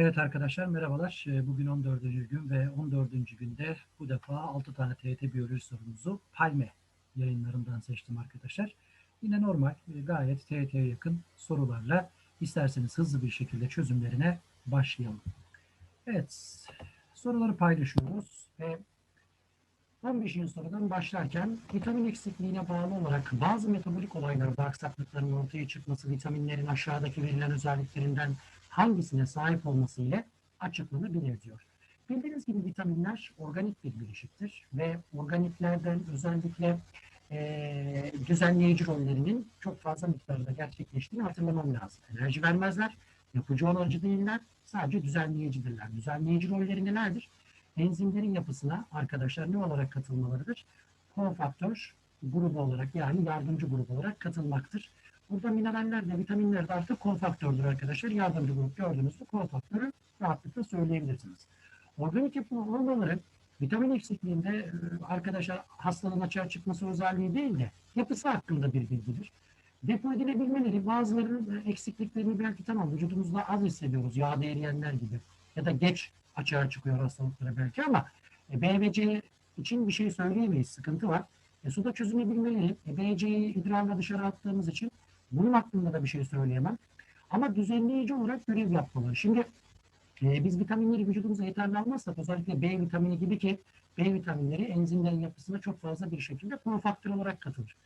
Evet arkadaşlar merhabalar. Ee, Bugün 14. gün ve 14. günde bu defa 6 tane TYT biyoloji sorumuzu Palme yayınlarından seçtim arkadaşlar. Yine normal e, gayet TYT'ye yakın sorularla isterseniz hızlı bir şekilde çözümlerine başlayalım. Evet soruları paylaşıyoruz ve 15. sorudan başlarken vitamin eksikliğine bağlı olarak bazı metabolik olaylarda aksaklıkların ortaya çıkması vitaminlerin aşağıdaki verilen özelliklerinden hangisine sahip olması ile açıklanabilir diyor. Bildiğiniz gibi vitaminler organik bir bileşiktir ve organiklerden özellikle e, düzenleyici rollerinin çok fazla miktarda gerçekleştiğini hatırlamam lazım. Enerji vermezler, yapıcı onarıcı değiller, sadece düzenleyicidirler. Düzenleyici rolleri nelerdir? Enzimlerin yapısına arkadaşlar ne olarak katılmalarıdır? Kofaktör grubu olarak yani yardımcı grup olarak katılmaktır. Burada mineraller de vitaminler de artık konfaktördür arkadaşlar. Yardımcı grup gördüğünüzde konfaktörü rahatlıkla söyleyebilirsiniz. Organik yapı hormonları vitamin eksikliğinde e, arkadaşlar hastalığın açığa çıkması özelliği değil de yapısı hakkında bir bilgidir. Depo edilebilmeleri bazılarının eksikliklerini belki tamam vücudumuzda az hissediyoruz yağda eriyenler gibi ya da geç açığa çıkıyor hastalıkları belki ama e, B ve C için bir şey söyleyemeyiz. Sıkıntı var. E, suda çözünebilmeleri, e, B, C'yi idrarla dışarı attığımız için bunun hakkında da bir şey söyleyemem. Ama düzenleyici olarak görev yapmaları. Şimdi e, biz vitaminleri vücudumuza yeterli almazsak özellikle B vitamini gibi ki B vitaminleri enzimlerin yapısına çok fazla bir şekilde kofaktör olarak katılır.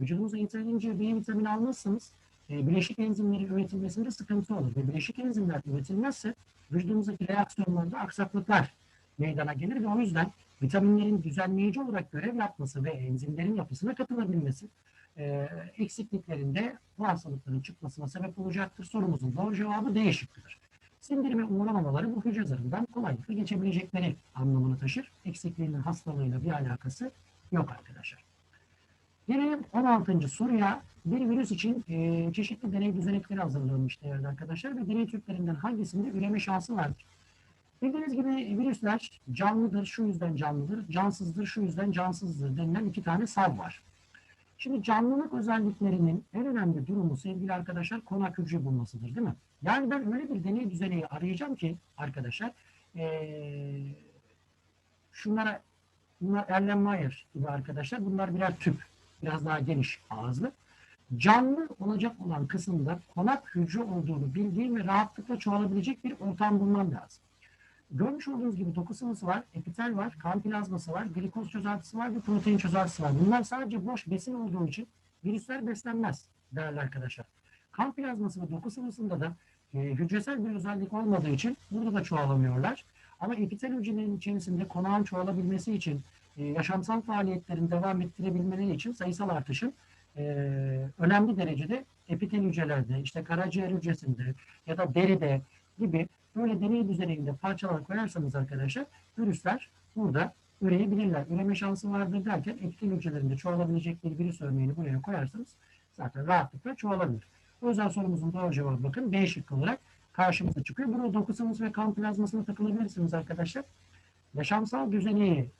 Vücudumuza yeterince B vitamini almazsanız e, bileşik enzimleri üretilmesinde sıkıntı olur. Ve bileşik enzimler üretilmezse vücudumuzdaki reaksiyonlarda aksaklıklar meydana gelir ve o yüzden vitaminlerin düzenleyici olarak görev yapması ve enzimlerin yapısına katılabilmesi e, eksikliklerinde bu hastalıkların çıkmasına sebep olacaktır. Sorumuzun doğru cevabı D şıkkıdır. Sindirime uğramamaları bu hücre zarından kolaylıkla geçebilecekleri anlamını taşır. Eksikliğinin hastalığıyla bir alakası yok arkadaşlar. Gelelim 16. soruya. Bir virüs için e, çeşitli deney düzenekleri hazırlanmış değerli arkadaşlar ve deney türlerinden hangisinde üreme şansı vardır? Bildiğiniz gibi virüsler canlıdır, şu yüzden canlıdır, cansızdır, şu yüzden cansızdır denilen iki tane sav var. Şimdi canlılık özelliklerinin en önemli durumu sevgili arkadaşlar konak hücre bulmasıdır değil mi? Yani ben öyle bir deney düzeneyi arayacağım ki arkadaşlar ee, şunlara bunlar Erlenmeyer gibi arkadaşlar bunlar birer tüp biraz daha geniş ağızlı. Canlı olacak olan kısımda konak hücre olduğunu bildiğim ve rahatlıkla çoğalabilecek bir ortam bulmam lazım. Görmüş olduğunuz gibi doku sıvısı var, epitel var, kan plazması var, glikoz çözeltisi var ve protein çözeltisi var. Bunlar sadece boş besin olduğu için virüsler beslenmez değerli arkadaşlar. Kan plazması ve doku sıvısında da e, hücresel bir özellik olmadığı için burada da çoğalamıyorlar. Ama epitel hücrelerin içerisinde konağın çoğalabilmesi için, e, yaşamsal faaliyetlerin devam ettirebilmeleri için sayısal artışın e, önemli derecede epitel hücrelerde, işte karaciğer hücresinde ya da deride gibi böyle deney düzeninde parçalar koyarsanız arkadaşlar virüsler burada üreyebilirler. Üreme şansı vardır derken epitel hücrelerinde çoğalabilecek bir virüs örneğini buraya koyarsanız zaten rahatlıkla çoğalabilir. O yüzden sorumuzun doğru cevabı bakın B şıkkı olarak karşımıza çıkıyor. Burada dokusunuz ve kan plazmasına takılabilirsiniz arkadaşlar. Yaşamsal düzeneyi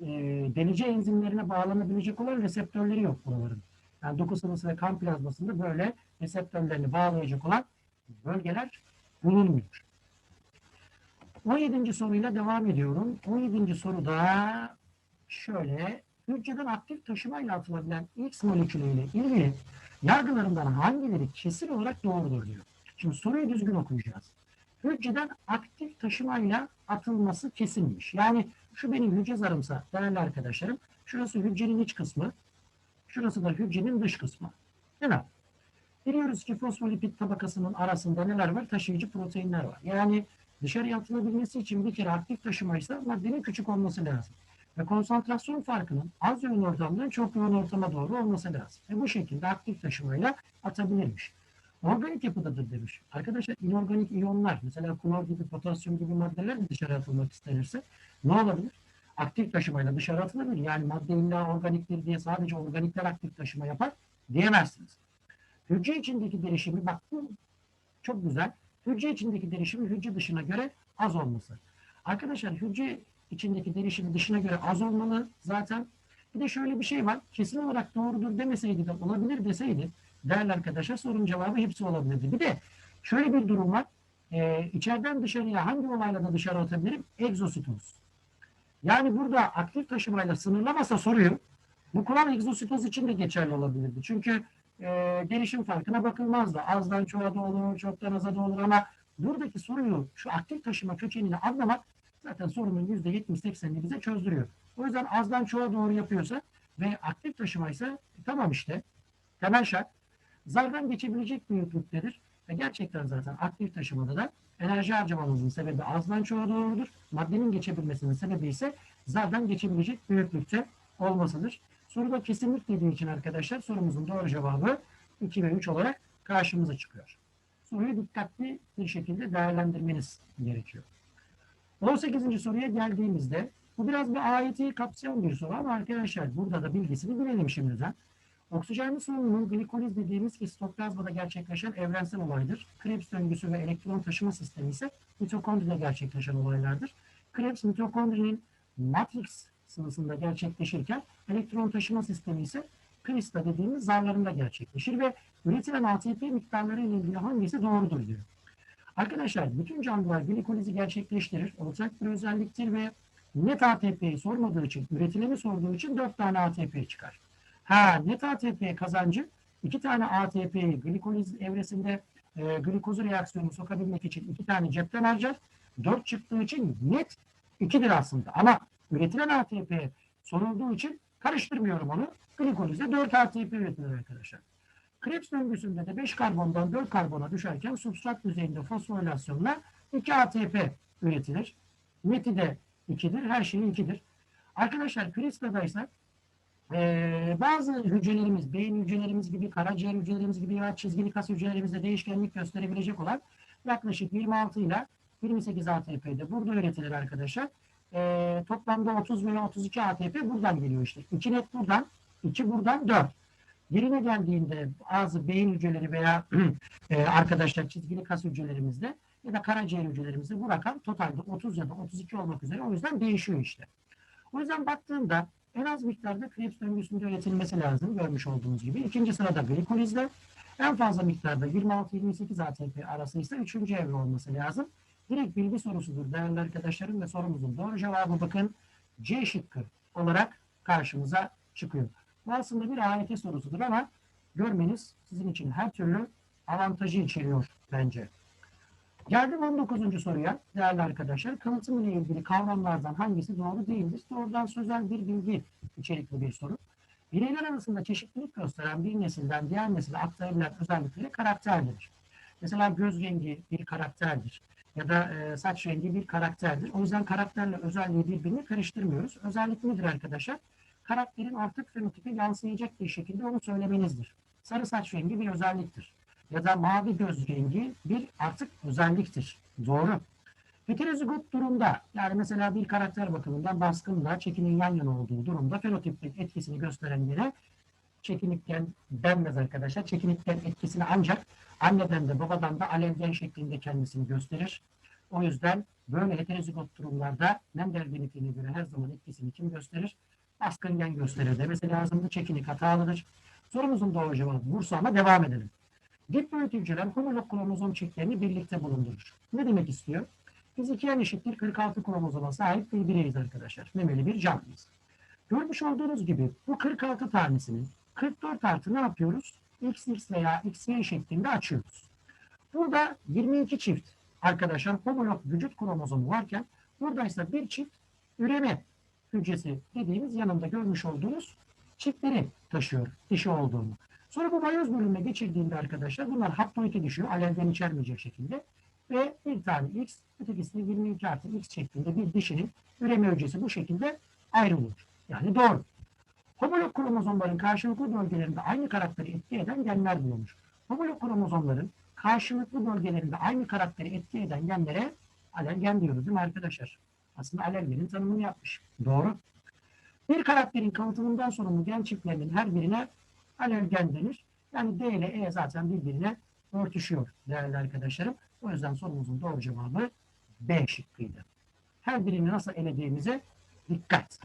e, delici enzimlerine bağlanabilecek olan reseptörleri yok buraların. Yani doku sıvısı ve kan plazmasında böyle reseptörlerini bağlayacak olan bölgeler bulunmuyor. 17. soruyla devam ediyorum. 17. soruda şöyle hücreden aktif taşımayla atılabilen X molekülüyle ilgili yargılarından hangileri kesin olarak doğrudur diyor. Şimdi soruyu düzgün okuyacağız. Hücreden aktif taşımayla atılması kesinmiş. Yani şu benim hücre zarımsa değerli arkadaşlarım şurası hücrenin iç kısmı şurası da hücrenin dış kısmı. Değil mi? Biliyoruz ki fosfolipid tabakasının arasında neler var? Taşıyıcı proteinler var. Yani dışarıya atılabilmesi için bir kere aktif taşımaysa maddenin küçük olması lazım. Ve konsantrasyon farkının az yoğun ortamdan çok yoğun ortama doğru olması lazım. Ve bu şekilde aktif taşımayla atabilirmiş. Organik yapıdadır demiş. Arkadaşlar inorganik iyonlar, mesela klor gibi, potasyum gibi maddeler de dışarı atılmak istenirse ne olabilir? Aktif taşımayla dışarı atılabilir. Yani madde illa organiktir diye sadece organikler aktif taşıma yapar diyemezsiniz. Hücre içindeki derişimi bak bu çok güzel. Hücre içindeki derişimi hücre dışına göre az olması. Arkadaşlar hücre içindeki derişimi dışına göre az olmalı zaten. Bir de şöyle bir şey var. Kesin olarak doğrudur demeseydi de olabilir deseydi değerli arkadaşlar sorun cevabı hepsi olabilirdi. Bir de şöyle bir durum var. e, içeriden dışarıya hangi olayla da dışarı atabilirim? Egzositoz. Yani burada aktif taşımayla sınırlamasa soruyu bu kural egzositoz için de geçerli olabilirdi. Çünkü e, gelişim farkına bakılmazdı. Azdan çoğa da olur, çoktan aza da olur ama buradaki soruyu şu aktif taşıma kökenini anlamak zaten sorunun %70-80'ini bize çözdürüyor. O yüzden azdan çoğa doğru yapıyorsa ve aktif taşımaysa e, tamam işte temel şart zardan geçebilecek büyüklüktedir. Ve gerçekten zaten aktif taşımada da enerji harcamamızın sebebi azdan çoğa doğrudur. Maddenin geçebilmesinin sebebi ise zardan geçebilecek büyüklükte olmasıdır. Soruda kesinlik dediği için arkadaşlar sorumuzun doğru cevabı 2 ve 3 olarak karşımıza çıkıyor. Soruyu dikkatli bir şekilde değerlendirmeniz gerekiyor. 18. soruya geldiğimizde bu biraz bir ayeti kapsayan bir soru ama arkadaşlar burada da bilgisini bilelim şimdiden. Oksijenli solunumun glikoliz dediğimiz ki gerçekleşen evrensel olaydır. Krebs döngüsü ve elektron taşıma sistemi ise mitokondride gerçekleşen olaylardır. Krebs mitokondrinin matrix sıvısında gerçekleşirken elektron taşıma sistemi ise krista dediğimiz zarlarında gerçekleşir ve üretilen ATP miktarları ile ilgili hangisi doğrudur diyor. Arkadaşlar bütün canlılar glikolizi gerçekleştirir. Ortak bir özelliktir ve net ATP'yi sormadığı için, üretileni sorduğu için 4 tane ATP çıkar. Ha net ATP kazancı iki tane ATP'yi glikoliz evresinde e, glikozu reaksiyonu sokabilmek için iki tane cepten harcar. 4 çıktığı için net 2'dir aslında. Ama üretilen ATP sorulduğu için karıştırmıyorum onu. Glikolizde 4 ATP üretilir arkadaşlar. Krebs döngüsünde de 5 karbondan 4 karbona düşerken substrat düzeyinde fosforilasyonla 2 ATP üretilir. Neti de 2'dir. Her şey 2'dir. Arkadaşlar CRISPR'da ise bazı hücrelerimiz, beyin hücrelerimiz gibi, karaciğer hücrelerimiz gibi ya çizgili kas hücrelerimizde değişkenlik gösterebilecek olan yaklaşık 26 ile 28 ATP'de burada üretilir arkadaşlar. Ee, toplamda 30 veya 32 ATP buradan geliyor işte. 2 net buradan, 2 buradan 4. Yerine geldiğinde bazı beyin hücreleri veya e, arkadaşlar çizgili kas hücrelerimizde ya da karaciğer hücrelerimizde bu rakam totalde 30 ya da 32 olmak üzere o yüzden değişiyor işte. O yüzden baktığında en az miktarda Krebs döngüsünde üretilmesi lazım görmüş olduğunuz gibi. İkinci sırada glikolizde en fazla miktarda 26-28 ATP arası ise üçüncü evre olması lazım. Direkt bilgi sorusudur değerli arkadaşlarım ve sorumuzun doğru cevabı bakın C şıkkı olarak karşımıza çıkıyor. Bu aslında bir AYT sorusudur ama görmeniz sizin için her türlü avantajı içeriyor bence. Geldim 19. soruya değerli arkadaşlar. Kalıtım ile ilgili kavramlardan hangisi doğru değildir? Doğrudan sözel bir bilgi içerikli bir soru. Bireyler arasında çeşitlilik gösteren bir nesilden diğer nesile aktarılan özellikleri karakterdir. Mesela göz rengi bir karakterdir. Ya da e, saç rengi bir karakterdir. O yüzden karakterle özelliği birbirini karıştırmıyoruz. Özellik nedir arkadaşlar? Karakterin artık fenotipe yansıyacak bir şekilde onu söylemenizdir. Sarı saç rengi bir özelliktir ya da mavi göz rengi bir artık özelliktir. Doğru. Heterozigot durumda yani mesela bir karakter bakımından baskınla çekinin yan yana olduğu durumda fenotiplik etkisini gösteren yere çekinikten denmez arkadaşlar. Çekinikten etkisini ancak anneden de babadan da alevgen şeklinde kendisini gösterir. O yüzden böyle heterozigot durumlarda Mendel genetiğine göre her zaman etkisini kim gösterir? Baskın gen gösterir demesi lazımdı. Çekinik hatalıdır. Sorumuzun doğru cevabı Bursa ama devam edelim. Diploid hücreler homolog kromozom çiftlerini birlikte bulundurur. Ne demek istiyor? Biz iki yan eşittir 46 kromozoma sahip bir bireyiz arkadaşlar. Memeli bir canlıyız. Görmüş olduğunuz gibi bu 46 tanesinin 44 artı ne yapıyoruz? XX veya XY şeklinde açıyoruz. Burada 22 çift arkadaşlar homolog vücut kromozomu varken burada ise bir çift üreme hücresi dediğimiz yanında görmüş olduğunuz çiftleri taşıyor dişi olduğunu. Sonra bu mayoz bölümüne geçirdiğinde arkadaşlar bunlar haploide düşüyor. Alergen içermeyecek şekilde. Ve bir tane X, ötekisi de 22 artı X şeklinde bir dişinin üreme hücresi bu şekilde ayrılıyor. Yani doğru. Homolog kromozomların karşılıklı bölgelerinde aynı karakteri etki eden genler bulunmuş. Homolog kromozomların karşılıklı bölgelerinde aynı karakteri etki eden genlere alergen diyoruz değil mi arkadaşlar? Aslında alergenin tanımını yapmış. Doğru. Bir karakterin kalıtımından sorumlu gen çiftlerinin her birine alergen denir. Yani D ile E zaten birbirine örtüşüyor değerli arkadaşlarım. O yüzden sorumuzun doğru cevabı B şıkkıydı. Her birini nasıl elediğimize dikkat.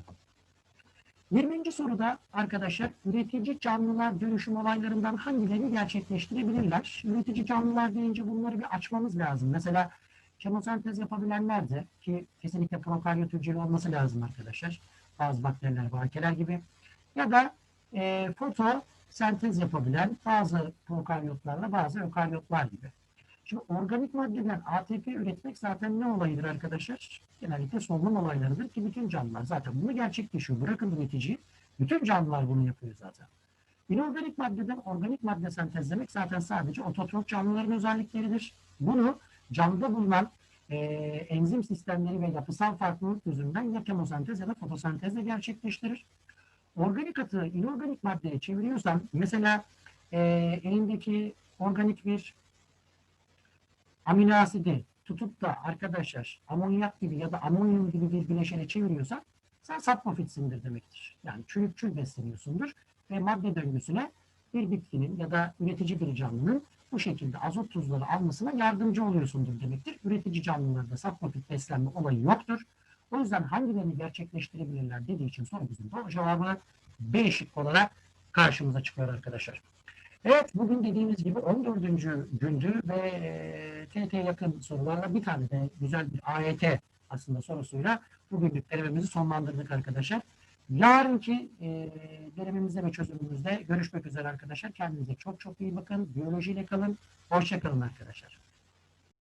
20. soruda arkadaşlar üretici canlılar dönüşüm olaylarından hangilerini gerçekleştirebilirler? Üretici canlılar deyince bunları bir açmamız lazım. Mesela Kemosentez yapabilenler de ki kesinlikle prokaryot hücreli olması lazım arkadaşlar. Bazı bakteriler, bakeler gibi. Ya da e, fotosentez yapabilen bazı prokaryotlarla bazı ökaryotlar gibi. Şimdi organik maddeden ATP üretmek zaten ne olayıdır arkadaşlar? Genellikle solunum olaylarıdır ki bütün canlılar zaten bunu gerçekleşiyor. Bırakın üreticiyi. Bütün canlılar bunu yapıyor zaten. İnorganik maddeden organik madde sentezlemek zaten sadece ototrop canlıların özellikleridir. Bunu canlıda bulunan e, enzim sistemleri ve yapısal farklılık yüzünden ya kemosentez ya da fotosentezle gerçekleştirir. Organik atığı inorganik maddeye çeviriyorsan mesela e, elindeki organik bir amino asidi tutup da arkadaşlar amonyak gibi ya da amonyum gibi bir bileşene çeviriyorsan sen sapmofitsindir demektir. Yani çürükçül besleniyorsundur ve madde döngüsüne bir bitkinin ya da üretici bir canlının bu şekilde azot tuzları almasına yardımcı oluyorsundur demektir. Üretici canlılarda sapmofit beslenme olayı yoktur. O yüzden hangilerini gerçekleştirebilirler dediği için sorumuzun doğru cevabı B şıkkı olarak karşımıza çıkıyor arkadaşlar. Evet bugün dediğimiz gibi 14. gündü ve e, TT yakın sorularla bir tane de güzel bir AYT aslında sorusuyla bugünlük denememizi sonlandırdık arkadaşlar. Yarınki e, ve çözümümüzde görüşmek üzere arkadaşlar. Kendinize çok çok iyi bakın. Biyolojiyle kalın. Hoşça kalın arkadaşlar.